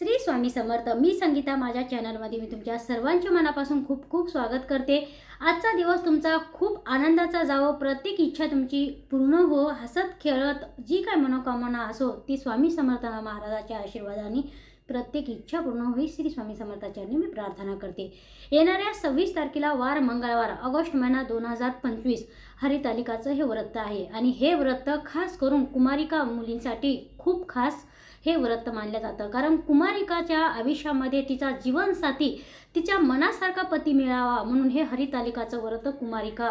श्री स्वामी समर्थ मी संगीता माझ्या चॅनलमध्ये मी तुमच्या सर्वांच्या मनापासून खूप खूप स्वागत करते. आजचा दिवस तुमचा खूप आनंदाचा जावो प्रत्येक इच्छा तुमची पूर्ण हो हसत खेळत जी काय मनोकामना असो ती स्वामी समर्थ महाराजाच्या आशीर्वादाने प्रत्येक इच्छा पूर्ण होई श्री स्वामी समर्थाचरणी मी प्रार्थना करते. येणाऱ्या सव्वीस तारखेला वार मंगळवार ऑगस्ट महिना दोन हजार पंचवीस हरितालिकाचं हे व्रत आहे. आणि हे व्रत खास करून कुमारिका मुलींसाठी खूप खास हे व्रत मानलं जातं. कारण कुमारिकाच्या आयुष्यामध्ये तिचा जीवनसाथी तिच्या मनासारखा पती मिळावा म्हणून हे हरितालिकाचं व्रत कुमारिका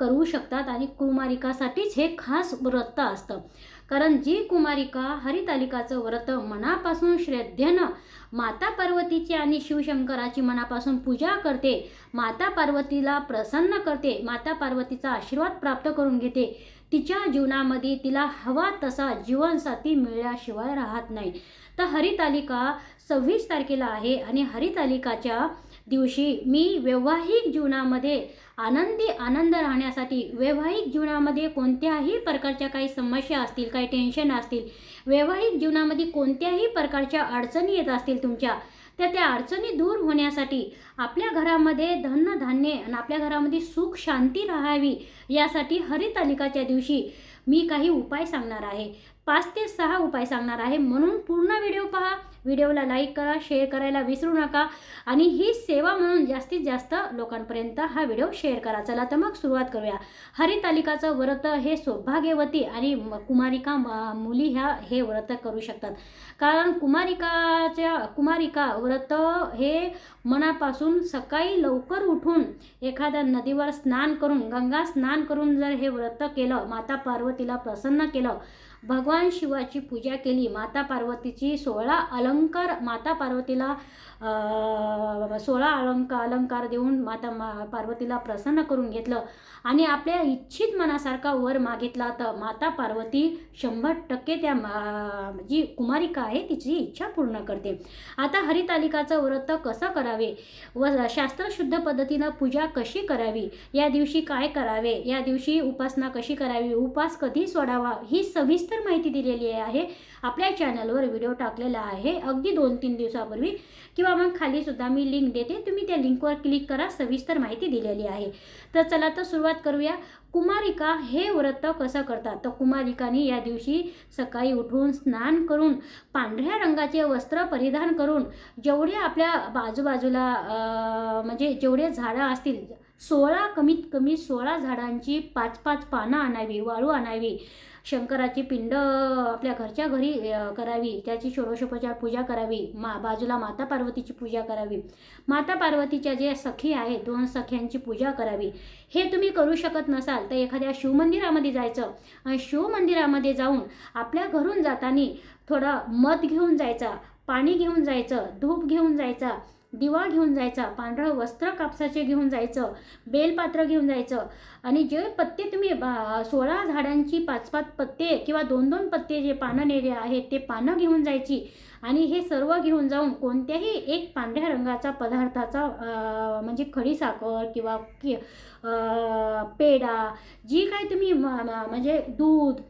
करू शकतात आणि कुमारिकासाठीच हे खास व्रत असतं. कारण जी कुमारिका हरितालिकाचं व्रत मनापासून श्रद्धेनं माता पार्वतीची आणि शिवशंकराची मनापासून पूजा करते माता पार्वतीला प्रसन्न करते माता पार्वतीचा आशीर्वाद प्राप्त करून घेते तिच्या जीवनामध्ये तिला हवा तसा जीवनसाथी मिळल्याशिवाय राहत नाही. तर हरितालिका सव्वीस तारखेला आहे आणि हरितालिकाच्या दिवशी मी वैवाहिक जीवनामध्ये आनंदी आनंद राहण्यासाठी वैवाहिक जीवनामध्ये कोणत्याही प्रकारच्या काही समस्या असतील काही टेन्शन असतील वैवाहिक जीवनामध्ये कोणत्याही प्रकारच्या अडचणी येत असतील तुमच्या त्या त्या अडचणी दूर होण्यासाठी आपल्या घरामध्ये धनधान्य आणि आपल्या घरामध्ये सुख शांती राहावी यासाठी हरितालिकाच्या दिवशी मी काही उपाय सांगणार आहे. पाच ते सहा उपाय सांगणार आहे. म्हणून पूर्ण व्हिडिओ पहा. व्हिडिओला लाईक करा शेअर करायला विसरू नका. आणि ही सेवा म्हणून जास्तीत जास्त लोकांपर्यंत हा व्हिडिओ शेअर करा. चला तर मग सुरुवात करूया. हरितालिकाचं व्रत हे सौभाग्यवती आणि म- कुमारिका मुली ह्या हे व्रत करू शकतात. कारण कुमारिकाच्या कुमारिका व्रत हे मनापासून सकाळी लवकर उठून एखाद्या नदीवर स्नान करून गंगा स्नान करून जर हे व्रत केलं माता पार्वती तिला प्रसन्न केलं. भगवान शिवाची पूजा केली. माता पार्वतीची सोळा अलंकार माता पार्वतीला सोळा अलंकार अलंकार देऊन माता मा पार्वतीला प्रसन्न करून घेतलं. आणि आपल्या इच्छित मनासारखा वर मागितला तर माता पार्वती शंभर टक्के त्या मा- जी कुमारिका आहे तिची इच्छा पूर्ण करते. आता हरितालिकाचं व्रत कसं करावे? व शास्त्रशुद्ध पद्धतीनं पूजा कशी करावी? या दिवशी काय करावे? या दिवशी उपासना कशी करावी? उपास कधी सोडावा? ही सविस्तर माहिती दिलेली आहे. आपल्या चॅनलवर व्हिडिओ टाकलेला आहे. अगदी दोन तीन दिवसापूर्वी किंवा मग खाली सुद्धा मी लिंक देते. तुम्ही त्या लिंकवर क्लिक करा. सविस्तर माहिती दिलेली आहे. तर चला तर सुरुवात करूया. कुमारिका हे व्रत कसं करतात? तर कुमारिकाने या दिवशी सकाळी उठून स्नान करून पांढऱ्या रंगाचे वस्त्र परिधान करून जेवढे आपल्या बाजूबाजूला म्हणजे जेवढे झाडं असतील सोळा कमीत कमी सोळा झाडांची पाच पाच पानं आणावी वाळू आणावी शंकराची पिंड आपल्या घरच्या घरी करावी. त्याची षोडशोपचार पूजा करावी. मा बाजूला माता पार्वतीची पूजा करावी. माता पार्वतीच्या जे सखी आहेत दोन सख्यांची पूजा करावी. हे तुम्ही करू शकत नसाल तर एखाद्या शिवमंदिरामध्ये जायचं. आणि शिवमंदिरामध्ये जाऊन आपल्या घरून जाताना थोडा मध घेऊन जायचा पाणी घेऊन जायचं धूप घेऊन जायचा दिवा घेऊन जायचा पांढरं वस्त्र कापसाचे घेऊन जायचं बेलपात्र घेऊन जायचं. आणि जे पत्ते तुम्ही बा- सोळा झाडांची पाच पाच पत्ते किंवा दोन दोन पत्ते जे पानं नेले आहेत ते पानं घेऊन जायची. आणि हे सर्व घेऊन जाऊन कोणत्याही एक पांढऱ्या रंगाचा पदार्थाचा म्हणजे खडी साखर किंवा कि पेढा जी काय तुम्ही म्हणजे दूध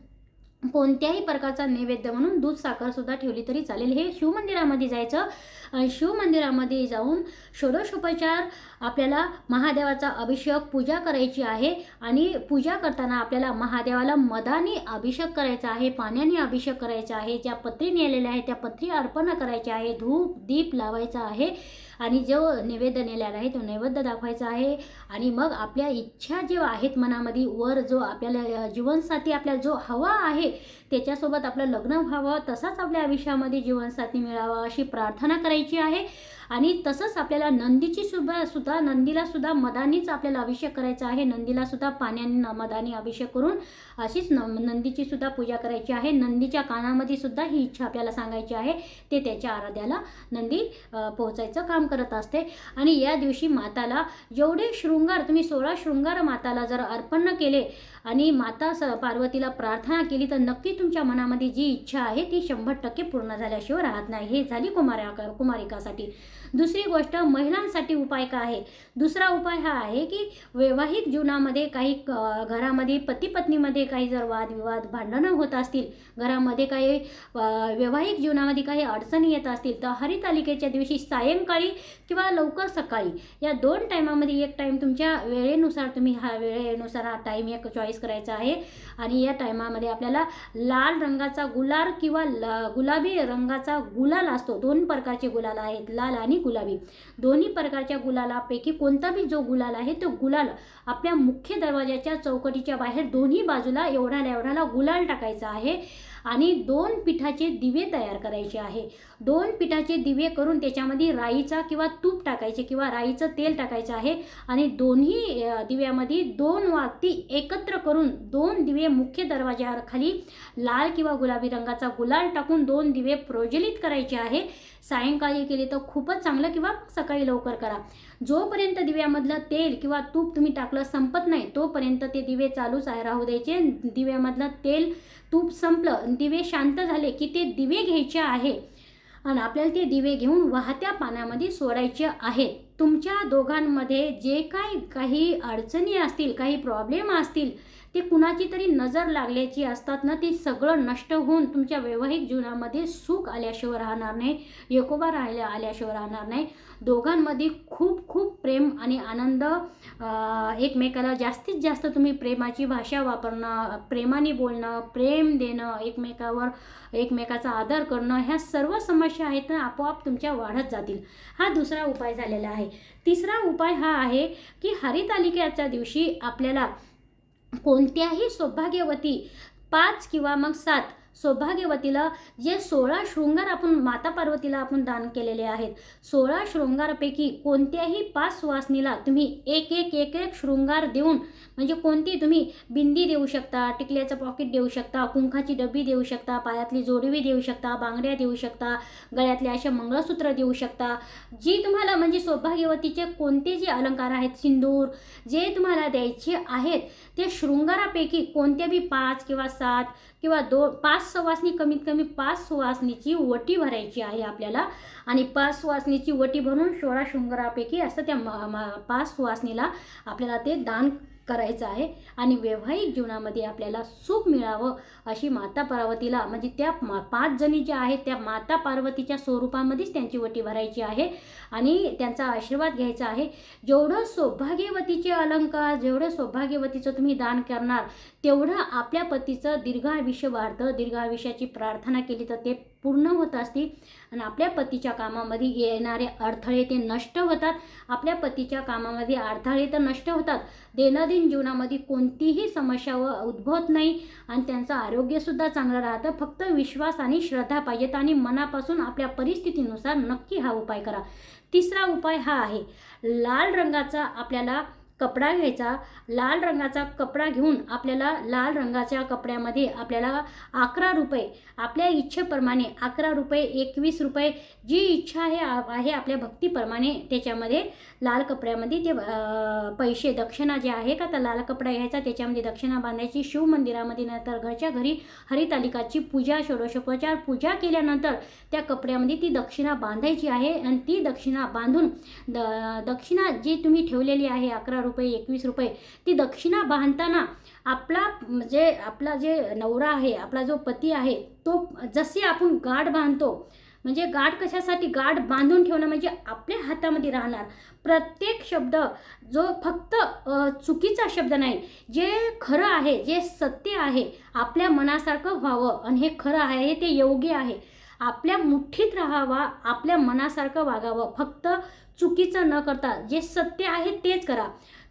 कोणत्याही प्रकारचा नैवेद्य म्हणून दूध साखर सुद्धा ठेवली तरी चालेल. हे शिवमंदिरामध्ये जायचं आणि शिवमंदिरामध्ये जाऊन षोडशोपचार आपल्याला महादेवाचा अभिषेक पूजा करायची आहे आणि पूजा करताना आपल्याला महादेवाला मदानी अभिषेक करायचा आहे पाण्याने अभिषेक करायचा आहे ज्या पत्री नेलेल्या आहेत त्या पत्री अर्पण करायच्या आहे धूप दीप लावायचा आहे. आणि जो नैवेद्य नेलेला आहे तो नैवेद्य दाखवायचा आहे. आणि मग आपल्या इच्छा जे आहेत मनामध्ये वर जो आपल्याला जीवनसाथी आपल्याला जो हवा आहे त्याच्यासोबत आपलं लग्न व्हावं तसाच आपल्या आयुष्यामध्ये जीवनसाथी मिळावा अशी प्रार्थना करायची आहे. आणि तसंच आपल्याला नंदीची सुद्धा सुद्धा नंदीला सुद्धा मदानीच आपल्याला अभिषेक करायचा आहे. नंदीला सुद्धा पाण्याने मदानी अभिषेक करून अशीच न नंदीची सुद्धा पूजा करायची आहे. नंदीच्या कानामध्ये सुद्धा ही इच्छा आपल्याला सांगायची आहे. ते त्याच्या आराध्याला नंदी पोहोचायचं काम करत असते. आणि या दिवशी माताला जेवढे शृंगार तुम्ही सोळा शृंगार माताला जर अर्पण केले आणि माता स पार्वतीला प्रार्थना केली तर नक्की तुमच्या मनामध्ये जी इच्छा आहे ती शंभर टक्के पूर्ण झाल्याशिवाय राहत नाही. हे झाली कुमारा कुमारिकासाठी. दुसरी गोष्ट महिलांसाठी उपाय काय आहे? दुसरा उपाय हा आहे की वैवाहिक जीवनामध्ये काही घरामध्ये पती पत्नीमध्ये काही जर वादविवाद भांडणं होत असतील घरामध्ये काही वैवाहिक जीवनामध्ये काही अडचणी येत असतील तर हरितालिकेच्या दिवशी सायंकाळी किंवा लवकर सकाळी. या दोन टायमामध्ये एक टाईम तुमच्या वेळेनुसार तुम्ही हा वेळेनुसार हा टाईम एक चॉईस करायचा आहे. आणि या टायमामध्ये आपल्याला लाल रंगाचा गुलाल किंवा ल गुलाबी रंगाचा गुलाल असतो. दोन प्रकारचे गुलाल आहेत लाल आणि गुलाबी. दोन्ही प्रकारच्या गुलालापैकी कोणता बी जो गुलाल आहे तो गुलाल आपल्या मुख्य दरवाजाच्या चौकटीच्या बाहेर दोन्ही बाजूला एवढ्याला एवढ्याला गुलाल टाकायचा आहे. आणि दोन पिठाचे दिवे तयार करायचे आहे. दोन पिठाचे दिवे करून त्याच्यामध्ये राईचा किंवा तूप टाकायचे किंवा राईचं तेल टाकायचं आहे आणि दोन्ही दिव्यामध्ये दोन वाती एकत्र करून दोन दिवे मुख्य दरवाजाखाली लाल किंवा गुलाबी रंगाचा गुलाल टाकून दोन दिवे प्रज्वलित करायचे आहे. सायंकाळी केले तर खूपच चांगलं किंवा सकाळी लवकर करा. जोपर्यंत दिव्यामधलं तेल किंवा तूप तुम्ही टाकलं संपत नाही तोपर्यंत ते दिवे चालूच राहू द्यायचे. दिव्यामधलं तेल तूप संपलं दिवे शांत झाले की ते दिवे घ्यायचे आहे. आणि आपल्याला ते दिवे घेऊन वाहत्या पाण्यामध्ये सोडायचे आहेत. तुमच्या दोघांमध्ये जे काय काही अडचणी असतील काही प्रॉब्लेम असतील ते कुणाची तरी नजर लागल्याची असतात ना ते सगळं नष्ट होऊन तुमच्या वैवाहिक जीवनामध्ये सुख आल्याशिवाय राहणार नाही एकोबा राहिल्या आल्याशिवाय राहणार नाही. दोघांमध्ये खूप खूप प्रेम आणि आनंद एकमेकाला जास्तीत जास्त तुम्ही प्रेमाची भाषा वापरणं प्रेमाने बोलणं प्रेम देणं एकमेकावर एकमेकाचा आदर करणं ह्या सर्व समस्या आहेत ना आपोआप तुमच्या वाढत जातील. हा दुसरा उपाय झालेला आहे. तिसरा उपाय हा आहे की हरितालिकेच्या दिवशी आपल्याला कोणत्याही सौभाग्यवती पाच किंवा मग सात सौभाग्यवतीला जे सोळा शृंगार आपण माता पार्वतीला आपण दान केलेले आहेत सोळा शृंगारापैकी कोणत्याही पाच सुवासनीला तुम्ही एक एक एक एक शृंगार देऊन म्हणजे कोणती तुम्ही बिंदी देऊ शकता टिकल्याचं पॉकेट देऊ शकता कुंखाची डबी देऊ शकता पायातली जोडवी देऊ शकता बांगड्या देऊ शकता गळ्यातले असे मंगळसूत्र देऊ शकता जी तुम्हाला म्हणजे सौभाग्यवतीचे कोणते जे अलंकार आहेत सिंदूर जे तुम्हाला द्यायचे आहेत ते शृंगारापैकी कोणत्या बी पाच किंवा सात किंवा दो पाच सवासनी कमीत कमी पाच सुवासनीची वटी भरायची आहे आपल्याला. आणि पाच सुवासनीची वटी भरून सोळा शृंगारापैकी असं त्या पाच सुवासनीला आपल्याला ते दान करायचं आहे. आणि वैवाहिक जीवनामध्ये आपल्याला सुख मिळावं अशी माता पार्वतीला म्हणजे त्या मा पाच जणी ज्या आहेत त्या माता पार्वतीच्या स्वरूपामध्येच त्यांची वटी भरायची आहे. आणि त्यांचा आशीर्वाद घ्यायचा आहे. जेवढं सौभाग्यवतीचे अलंकार जेवढं सौभाग्यवतीचं तुम्ही दान करणार तेवढं आपल्या पतीचं दीर्घायुष्य वाढतं. दीर्घायुष्याची प्रार्थना केली तर ते पूर्ण होत असते. आणि आपल्या पतीच्या कामामध्ये येणारे अडथळे ते नष्ट होतात. आपल्या पतीच्या कामामध्ये अडथळे तर नष्ट होतात. दैनंदिन जीवनामध्ये कोणतीही समस्या व उद्भवत नाही. आणि त्यांचं आरोग्यसुद्धा चांगलं राहतं. फक्त विश्वास आणि श्रद्धा पाहिजेत. आणि मनापासून आपल्या परिस्थितीनुसार नक्की हा उपाय करा. तिसरा उपाय हा आहे. लाल रंगाचा आपल्याला कपडा घ्यायचा लाल रंगाचा कपडा घेऊन आपल्याला लाल रंगाच्या कपड्यामध्ये आपल्याला अकरा रुपये आपल्या इच्छेप्रमाणे अकरा रुपये एकवीस रुपये जी इच्छा आहे आहे आपल्या भक्तीप्रमाणे त्याच्यामध्ये लाल कपड्यामध्ये ते पैसे दक्षिणा जे आहे का तर लाल कपडा घ्यायचा त्याच्यामध्ये दक्षिणा बांधायची शिव मंदिरामध्ये नंतर घरच्या घरी हरितालिकाची पूजा षोडशोपचार पूजा केल्यानंतर त्या कपड्यामध्ये ती दक्षिणा बांधायची आहे आणि ती दक्षिणा बांधून द दक्षिणा जी तुम्ही ठेवलेली आहे अकरा रुपये एकवीस रुपये. ती दक्षिणा बांधताना आपला म्हणजे आपला जे नवरा आहे आपला जो पती आहे तो जसे आपण गाठ बांधतो म्हणजे गाठ कशासाठी? गाठ बांधून ठेवणं म्हणजे आपल्या हातामध्ये राहणार. प्रत्येक शब्द जो फक्त चुकीचा शब्द नाही जे खरं आहे जे सत्य आहे आपल्या मनासारखं व्हावं. आणि हे खरं आहे ते योग्य आहे. आपल्या मुठ्ठीत राहावा आपल्या मनासारखं वागावं. फक्त चुकीचं न करता जे सत्य आहे तेच करा.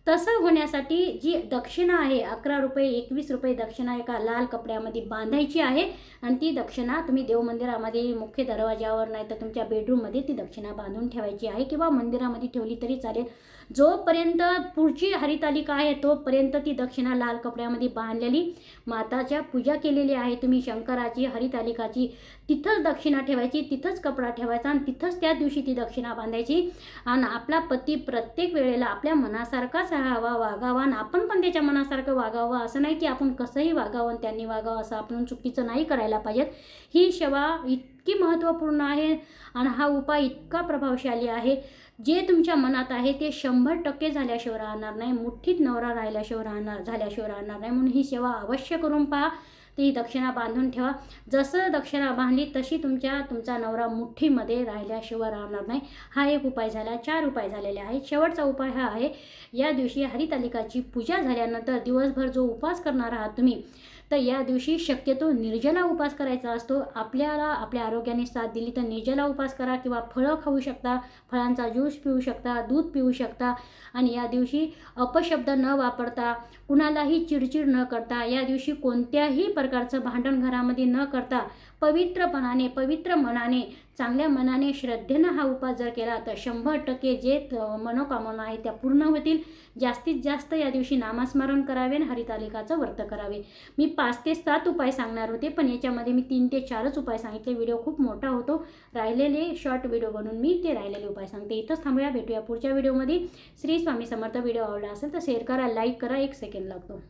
तसं होण्यासाठी जी दक्षिणा आहे अकरा रुपये एकवीस रुपये दक्षिणा एका लाल कपड्यामध्ये बांधायची आहे आणि ती दक्षिणा तुम्ही देव मंदिरामध्ये मुख्य दरवाजावर नाही तर तुमच्या बेडरूममध्ये ती दक्षिणा बांधून ठेवायची आहे किंवा मंदिरामध्ये ठेवली तरी चालेल. जोपर्यंत पुढची हरितालिका आहे तोपर्यंत ती दक्षिणा लाल कपड्यामध्ये बांधलेली माताच्या पूजा केलेली आहे. तुम्ही शंकराची हरितालिकाची तिथंच दक्षिणा ठेवायची तिथंच कपडा ठेवायचा आणि तिथंच त्या दिवशी ती दक्षिणा बांधायची. आणि आपला पती प्रत्येक वेळेला आपल्या मनासारखाच राहावा वागावा आणि आपण पण त्याच्या मनासारखं वागावं. असं नाही की आपण कसंही वागावं आणि त्यांनी वागावं असं आपण चुकीचं नाही करायला पाहिजेत. ही सेवा इतकी महत्त्वपूर्ण आहे आणि हा उपाय इतका प्रभावशाली आहे. जे तुमच्या मनात आहे ते शंभर टक्के झाल्याशिवाय राहणार नाही. मुठ्ठीत नवरा राहिल्याशिवाय राहणार झाल्याशिवाय राहणार नाही. म्हणून ही सेवा अवश्य करून पहा. ती दक्षिणा बांधून ठेवा. जसं दक्षिणा बांधली तशी तुमच्या तुमचा नवरा मुठ्ठीमध्ये राहिल्याशिवाय राहणार नाही. हा एक उपाय झाला. चार उपाय झालेले आहेत. शेवटचा उपाय हा आहे. या दिवशी हरितालिकाची पूजा झाल्यानंतर दिवसभर जो उपवास करणार आहात तुम्ही तर या दिवशी शक्यतो निर्जला उपास करायचा असतो. आपल्याला आपल्या आरोग्याने साथ दिली तर निर्जला उपास करा किंवा फळं खाऊ शकता फळांचा ज्यूस पिऊ शकता दूध पिऊ शकता. आणि या दिवशी अपशब्द न वापरता कुणालाही चिडचिड न करता या दिवशी कोणत्याही प्रकारचं भांडण घरामध्ये न करता पवित्रपणाने पवित्र मनाने चांगल्या मनाने श्रद्धेनं हा उपास जर केला तर शंभर टक्के जे मनोकामना आहे त्या पूर्ण होतील. जास्तीत जास्त या दिवशी नामस्मरण करावे आणि हरितालिकाचं व्रत करावे. मी पाच ते सात उपाय सांगणार होते पण याच्यामध्ये मी तीन ते चारच उपाय सांगितले. व्हिडिओ खूप मोठा होतो. राहिलेले शॉर्ट व्हिडिओ बनवून मी ते राहिलेले उपाय सांगते. इथंच थांबूया. भेटूया पुढच्या व्हिडिओमध्ये. श्री स्वामी समर्थ. व्हिडिओ आवडला असेल तर शेअर करा लाईक करा. एक सेकंड लागतो.